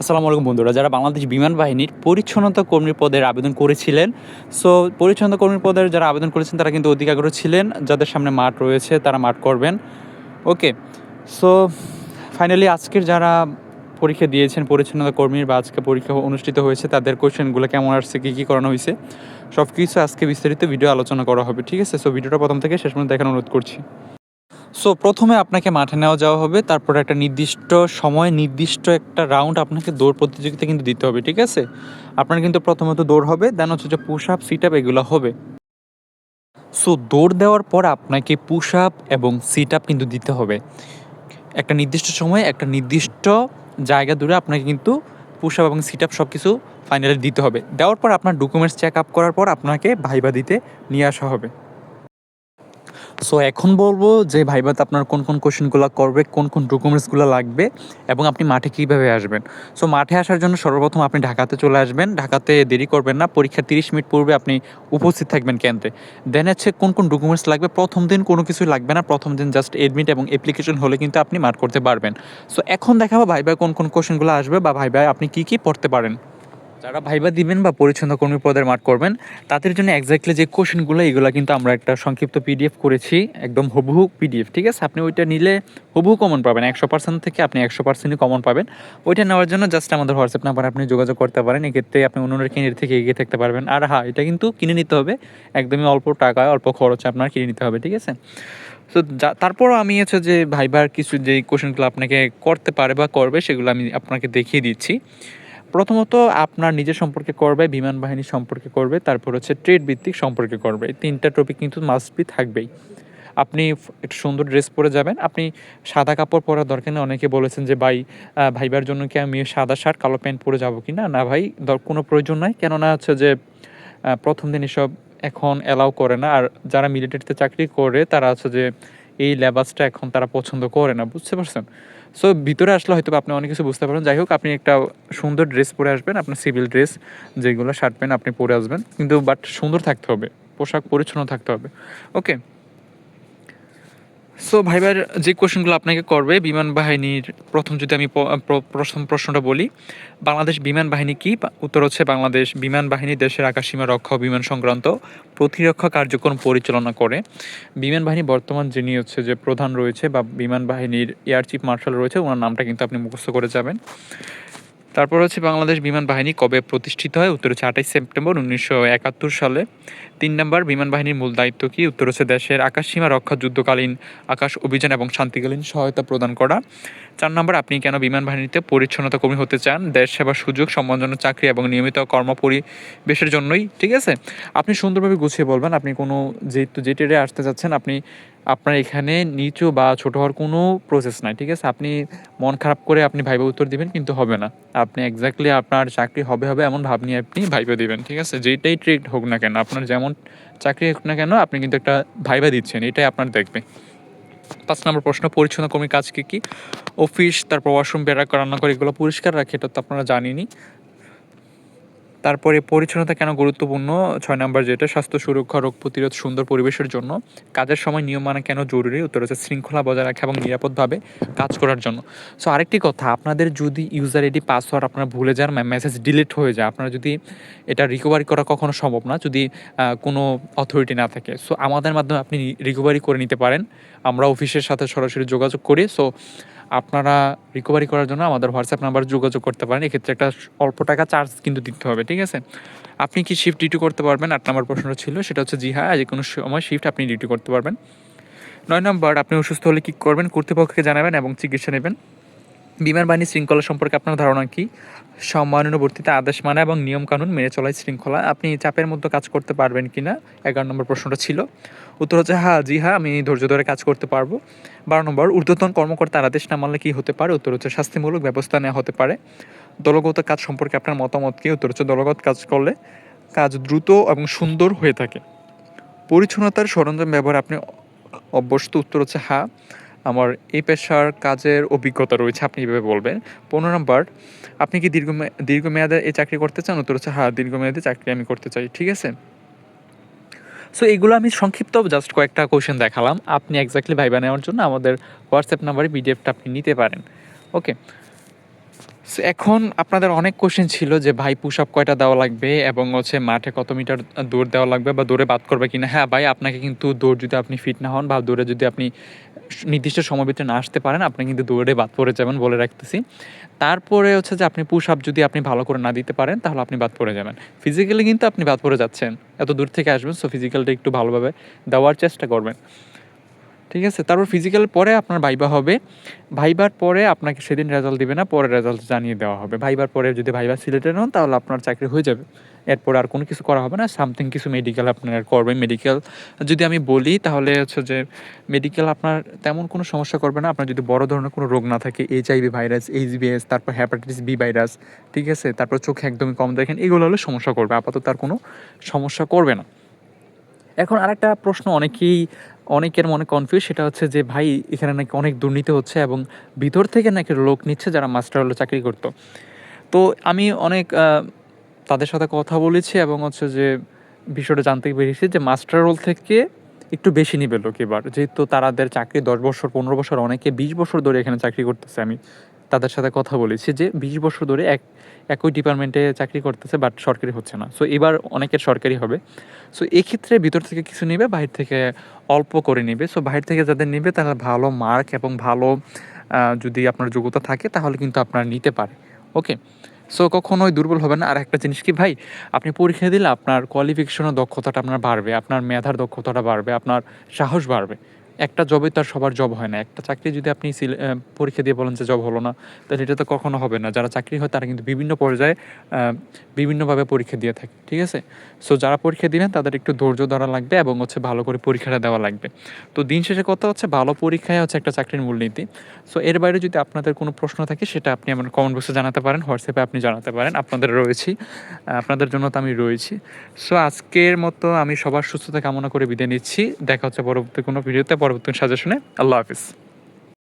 আসসালামু আলাইকুম বন্ধুরা, যারা বাংলাদেশ বিমান বাহিনীর পরিচ্ছন্নতা কর্মী পদের আবেদন করেছিলেন সো পরিচ্ছন্নতা কর্মী পদের যারা আবেদন করেছেন, তারা কিন্তু অধিক আগ্রহ ছিলেন, যাদের সামনে মাঠ রয়েছে, তারা মাঠ করবেন। ওকে সো ফাইনালি আজকের যারা পরীক্ষা দিয়েছেন, পরিচ্ছন্নতা কর্মীর বা আজকে পরীক্ষা অনুষ্ঠিত হয়েছে, তাদের কোয়েশ্চেনগুলো কেমন আসছে, কী কী করানো হয়েছে সব কিছু আজকে বিস্তারিত ভিডিও আলোচনা করা হবে, ঠিক আছে? সো ভিডিওটা প্রথম থেকে শেষ পর্যন্ত দেখার অনুরোধ করছি। সো প্রথমে আপনাকে মাঠে নেওয়া যাওয়া হবে, তারপর একটা নির্দিষ্ট সময়, নির্দিষ্ট একটা রাউন্ড আপনাকে দৌড় প্রতিযোগিতা কিন্তু দিতে হবে, ঠিক আছে? আপনার কিন্তু প্রথমত দৌড় হবে দেন হচ্ছে যে পুশ আপ সিট আপ এগুলো হবে। সো দৌড় দেওয়ার পর আপনাকে পুশ আপ এবং সিট আপ কিন্তু দিতে হবে। একটা নির্দিষ্ট সময়ে, একটা নির্দিষ্ট জায়গা দূরে আপনাকে কিন্তু পুশ আপ এবং সিট আপ সব কিছু ফাইনালি দিতে হবে। দেওয়ার পর আপনার ডকুমেন্টস চেক আপ করার পর আপনাকে ভাইবা দিতে নিয়ে আসা হবে। সো এখন বলব যে ভাইবাতে আপনার কোন কোন কোশ্চেনগুলো করবে, কোন কোন ডকুমেন্টসগুলো লাগবে এবং আপনি মাঠে কীভাবে আসবেন। সো মাঠে আসার জন্য সর্বপ্রথম আপনি ঢাকাতে চলে আসবেন। ঢাকাতে দেরি করবেন না পরীক্ষার তিরিশ মিনিট পূর্বে আপনি উপস্থিত থাকবেন কেন্দ্রে। দেন হচ্ছে কোন কোন ডকুমেন্টস লাগবে, প্রথম দিন কোনো কিছু লাগবে না, প্রথম দিন জাস্ট এডমিট এবং অ্যাপ্লিকেশন হলে কিন্তু আপনি মাঠ করতে পারবেন। সো এখন দেখাবো ভাইবাই কোন কোন কোশ্চেনগুলো আসবে বা ভাইবাই আপনি কী কী পড়তে পারেন। যারা ভাইবা দিবেন বা পরিচ্ছন্ন কর্মী পদের মাঠ করবেন, তাদের জন্য এক্স্যাক্টলি যে কোশ্চেনগুলো এগুলো কিন্তু আমরা একটা সংক্ষিপ্ত পিডিএফ করেছি, একদম হুবহু পিডিএফ ঠিক আছে? আপনি ওইটা নিলে হুবহু কমন পাবেন, একশো পার্সেন্ট থেকে আপনি একশো পার্সেন্টই কমন পাবেন। ওইটা নেওয়ার জন্য জাস্ট আমাদের হোয়াটসঅ্যাপ নাম্বার আপনি যোগাযোগ করতে পারেন, এক্ষেত্রে আপনি অন্যের কিনে থেকে এগিয়ে থাকতে পারবেন। আর হ্যাঁ এটা কিন্তু কিনে নিতে হবে, একদমই অল্প টাকায়, অল্প খরচে আপনার কিনে নিতে হবে, ঠিক আছে? তো যা তারপরও আমি হচ্ছে যে ভাইবার কিছু যে কোশ্চেনগুলো আপনাকে করতে পারে বা করবে, সেগুলো আমি আপনাকে দেখিয়ে দিচ্ছি। প্রথমত আপনার নিজের সম্পর্কে করবে, বিমান বাহিনী সম্পর্কে করবে, তারপর হচ্ছে ট্রেড ভিত্তিক সম্পর্কে করবে। তিনটা টপিক কিন্তু মাস্ট বি থাকবেই। আপনি একটু সুন্দর ড্রেস পরে যাবেন। আপনি সাদা কাপড় পরার দরকার নেই। অনেকে বলেছেন যে, ভাই ভাইবার জন্য কি আমি সাদা শার্ট কালো প্যান্ট পরে যাব কি না না ভাই কোনো প্রয়োজন নাই। কেননা হচ্ছে যে প্রথম দিন এসব এখন অ্যালাউ করে না। আর যারা মিলিটারিতে চাকরি করে, তারা হচ্ছে যে, এই লেবাসটা এখন তারা পছন্দ করে না। বুঝতে পারছেন? সো ভিতরে আসলে হয়তো আপনি অনেক কিছু বুঝতে পারেন যাই হোক আপনি একটা সুন্দর ড্রেস পরে আসবেন, আপনার সিভিল ড্রেস, যেগুলো শার্ট প্যান্ট আপনি পরে আসবেন। কিন্তু বাট সুন্দর থাকতে হবে, পোশাক পরিচ্ছন্ন থাকতে হবে। ওকে সো ভাইবার যে কোশ্চেনগুলো আপনাকে করবে, বিমান বাহিনীর প্রথম যদি আমি প্রথম প্রশ্নটা বলি, বাংলাদেশ বিমান বাহিনী কি? উত্তর হচ্ছে বাংলাদেশ বিমান বাহিনী দেশের আকাশসীমা রক্ষা ও বিমান সংক্রান্ত প্রতিরক্ষা কার্যক্রম পরিচালনা করে। বিমান বাহিনী বর্তমান যিনি হচ্ছে যে প্রধান রয়েছে বা বিমান বাহিনীর এয়ার চিফ মার্শাল রয়েছে, ওনার নামটা কিন্তু আপনি মুখস্থ করে যাবেন। তারপর হচ্ছে বাংলাদেশ বিমান বাহিনী কবে প্রতিষ্ঠিত হয়? উত্তর হচ্ছে আঠাইশ সেপ্টেম্বর উনিশশো একাত্তর সালে। তিন নম্বর, বিমান বাহিনীর মূল দায়িত্ব কি? উত্তর হচ্ছে দেশের আকাশসীমা রক্ষা, যুদ্ধকালীন আকাশ অভিযান এবং শান্তিকালীন সহায়তা প্রদান করা। চার নম্বর, আপনি কেন বিমান বাহিনীতে পরিচ্ছন্নতা কর্মী হতে চান? দেশ সেবার সুযোগ, সম্মানজনক চাকরি এবং নিয়মিত কর্মপরিবেশের জন্যই, ঠিক আছে? আপনি সুন্দরভাবে গুছিয়ে বলবেন, আপনি কোনো যেহেতু যে ট্রেডে আসতে চাচ্ছেন আপনি আপনার এখানে নিচু বা ছোট হওয়ার কোনো প্রসেস নাই, ঠিক আছে? আপনি মন খারাপ করে আপনি ভাইবা উত্তর দিবেন, কিন্তু হবে না। আপনি এক্স্যাক্টলি আপনার চাকরি হবে হবে এমন ভাব নিয়ে আপনি ভাইবা দিবেন, ঠিক আছে? যেটাই ট্রেড হোক না কেন, আপনার যেমন চাকরি হোক না কেন, আপনি কিন্তু একটা ভাইবা দিচ্ছেন, এটাই আপনার দেখবে। পাঁচ নম্বর প্রশ্ন, পরিচ্ছন্ন কর্মীর কাজ কী কী? অফিস, তারপর ওয়াশরুম বেড়া রান্না করে এগুলো পরিষ্কার রাখে, এটা তো আপনারা জানেনই। তারপরে পরিচ্ছন্নতা কেন গুরুত্বপূর্ণ? ছয় নম্বর যেটা, স্বাস্থ্য সুরক্ষা, রোগ প্রতিরোধ, সুন্দর পরিবেশের জন্য। কাজের সময় নিয়ম মানা কেন জরুরি? উত্তর হচ্ছে শৃঙ্খলা বজায় রাখা এবং নিরাপদভাবে কাজ করার জন্য। সো আরেকটি কথা, আপনাদের যদি ইউজার আইডি পাসওয়ার্ড আপনারা ভুলে যান মেসেজ ডিলিট হয়ে যায়, আপনারা যদি এটা রিকভারি করা কখনো সম্ভব না, যদি কোনো অথরিটি না থাকে। সো আমাদের মাধ্যমে আপনি রিকভারি করে নিতে পারেন। আমরা অফিসের সাথে সরাসরি যোগাযোগ করি। সো আপনারা রিকভারি করার জন্য আমাদের হোয়াটসঅ্যাপ নাম্বার যোগাযোগ করতে পারেন। এক্ষেত্রে একটা অল্প টাকা চার্জ কিন্তু দিতে হবে, ঠিক আছে? আপনি কি শিফট ডিউটি করতে পারবেন? আট নম্বর প্রশ্নটা ছিল, সেটা হচ্ছে, জি হ্যাঁ যে কোনো সময় শিফট আপনি ডিউটি করতে পারবেন। নয় নম্বর, আপনি অসুস্থ হলে কী করবেন? কর্তৃপক্ষকে জানাবেন এবং চিকিৎসা নেবেন। বিমান বাহিনী শৃঙ্খলা সম্পর্কে আপনার ধারণা কি? সম্মানানুবর্তিতা আদেশ মানা এবং নিয়মকানুন মেনে চলাই শৃঙ্খলা। আপনি চাপের মধ্যে কাজ করতে পারবেন কি না এগারো নম্বর প্রশ্নটা ছিল। উত্তর হচ্ছে হ্যাঁ জি হ্যাঁ আমি ধৈর্য ধরে কাজ করতে পারব। বারো নম্বর, ঊর্ধ্বতন কর্মকর্তার আদেশ না মানলে কী হতে পারে? উত্তর হচ্ছে, শাস্তিমূলক ব্যবস্থা নেওয়া হতে পারে। দলগত কাজ সম্পর্কে আপনার মতামত কি? উত্তর হচ্ছে, দলগত কাজ করলে কাজ দ্রুত এবং সুন্দর হয়ে থাকে। পরিচ্ছন্নতার সরঞ্জাম ব্যবহার আপনি অভ্যস্ত। উত্তর হচ্ছে হ্যাঁ। আমার এই পেশার কাজের অভিজ্ঞতা রয়েছে, আপনি এভাবে বলবেন। পনেরো নম্বর, আপনি কি দীর্ঘ দীর্ঘমেয়াদে এই চাকরি করতে চান? উত্তর হচ্ছে হ্যাঁ দীর্ঘমেয়াদে চাকরি আমি করতে চাই, ঠিক আছে? সো এগুলো আমি সংক্ষিপ্ত জাস্ট কয়েকটা কোয়েশন দেখালাম। আপনি এক্স্যাক্টলি ভাইবা নেওয়ার জন্য আমাদের হোয়াটসঅ্যাপ নাম্বারে পিডিএফটা আপনি নিতে পারেন। ওকে এখন আপনাদের অনেক কোশ্চেন ছিল যে, ভাই পুশ আপ কয়টা দেওয়া লাগবে এবং হচ্ছে মাঠে কত মিটার দৌড় দেওয়া লাগবে বা দৌড়ে বাদ করবে কিনা? হ্যাঁ ভাই, আপনাকে কিন্তু দৌড় যদি আপনি ফিট না হন বা দৌড়ে যদি আপনি নির্দিষ্ট সময় ভিতরে না আসতে পারেন, আপনি কিন্তু দৌড়ে বাদ পড়ে যাবেন বলে রাখতেছি। তারপরে হচ্ছে যে, আপনি পুশ আপ যদি আপনি ভালো করে না দিতে পারেন, তাহলে আপনি বাদ পড়ে যাবেন। ফিজিক্যালি কিন্তু আপনি বাদ পড়ে যাচ্ছেন। এত দূর থেকে আসবেন সো ফিজিক্যালটা একটু ভালোভাবে দেওয়ার চেষ্টা করবেন। ঠিক আছে? তারপর ফিজিক্যাল পরে আপনার ভাইবা হবে। ভাইবার পরে আপনাকে সেদিন রেজাল্ট দিবে না পরে রেজাল্ট জানিয়ে দেওয়া হবে। ভাইবার পরে যদি ভাইবা সিলেক্টেড হন, তাহলে আপনার চাকরি হয়ে যাবে। এরপর আর কোনো কিছু করা হবে না। সামথিং কিছু মেডিকেল আপনার করবে। মেডিকেল যদি আমি বলি, তাহলে হচ্ছে যে মেডিকেল আপনার তেমন কোনো সমস্যা করবে না। আপনার যদি বড় ধরনের কোনো রোগ না থাকে এইচআইভি ভাইরাস এইচবিএস তারপর হ্যাপাটাইটিস বি ভাইরাস ঠিক আছে? তারপর চোখে একদমই কম দেখেন, এগুলো হলে সমস্যা করবে। আপাতত তার কোনো সমস্যা করবে না। এখন আরেকটা প্রশ্ন অনেকেই অনেকের মনে কনফিউজ সেটা হচ্ছে যে, ভাই, এখানে নাকি অনেক দুর্নীতি হচ্ছে এবং ভিতর থেকে নাকি লোক নিচ্ছে যারা মাস্টার হলো চাকরি করত। তো আমি অনেক তাদের সাথে কথা বলেছি এবং হচ্ছে যে, বিষয়টা জানতে পেরেছি যে মাস্টার রোল থেকে একটু বেশি নিবে লোক এবার। যেহেতু তারাদের চাকরি দশ বছর, পনেরো বছর, অনেকে বিশ বছর ধরে এখানে চাকরি করতেছে, আমি তাদের সাথে কথা বলেছি যে বিশ বছর ধরে এক, একই ডিপার্টমেন্টে চাকরি করতেছে, বাট সরকারি হচ্ছে না। সো এবার অনেকের সরকারি হবে। সো এক্ষেত্রে ভিতর থেকে কিছু নেবে বাইরে থেকে অল্প করে নেবে। সো বাইরে থেকে যাদের নেবে, তারা ভালো মার্ক এবং ভালো যদি আপনার যোগ্যতা থাকে, তাহলে কিন্তু আপনার নিতে পারে। ওকে সো কখনোই দুর্বল হবে না। আর একটা জিনিস কি ভাই? আপনি পরীক্ষা দিলে আপনার কোয়ালিফিকেশনের দক্ষতাটা আপনার বাড়বে, আপনার মেধার দক্ষতাটা বাড়বে, আপনার সাহস বাড়বে। একটা জবে তো আর সবার জব হয় না। একটা চাকরি যদি আপনি পরীক্ষা দিয়ে বলেন যে জব হলো না, তাহলে এটা তো কখনো হবে না। যারা চাকরি হয় তারা কিন্তু বিভিন্ন পর্যায়ে বিভিন্নভাবে পরীক্ষা দিয়ে থাকে, ঠিক আছে? সো যারা পরীক্ষা দিবেন তাদের একটু ধৈর্য ধরা লাগবে এবং হচ্ছে ভালো করে পরীক্ষাটা দেওয়া লাগবে। তো দিন শেষে কথা হচ্ছে, ভালো পরীক্ষায় হচ্ছে একটা চাকরির মূলনীতি। সো এর বাইরে যদি আপনাদের কোনো প্রশ্ন থাকে, সেটা আপনি আমার কমেন্ট বক্সে জানাতে পারেন হোয়াটসঅ্যাপে আপনি জানাতে পারেন। আপনাদের রয়েছি, আপনাদের জন্য তো আমি রয়েছি। সো আজকের মতো আমি সবার সুস্থতা কামনা করে বিদায় নিচ্ছি। দেখা হচ্ছে পরবর্তী কোনো ভিডিওতে পরবর্তী সাজেশনে আল্লাহ হাফিজ।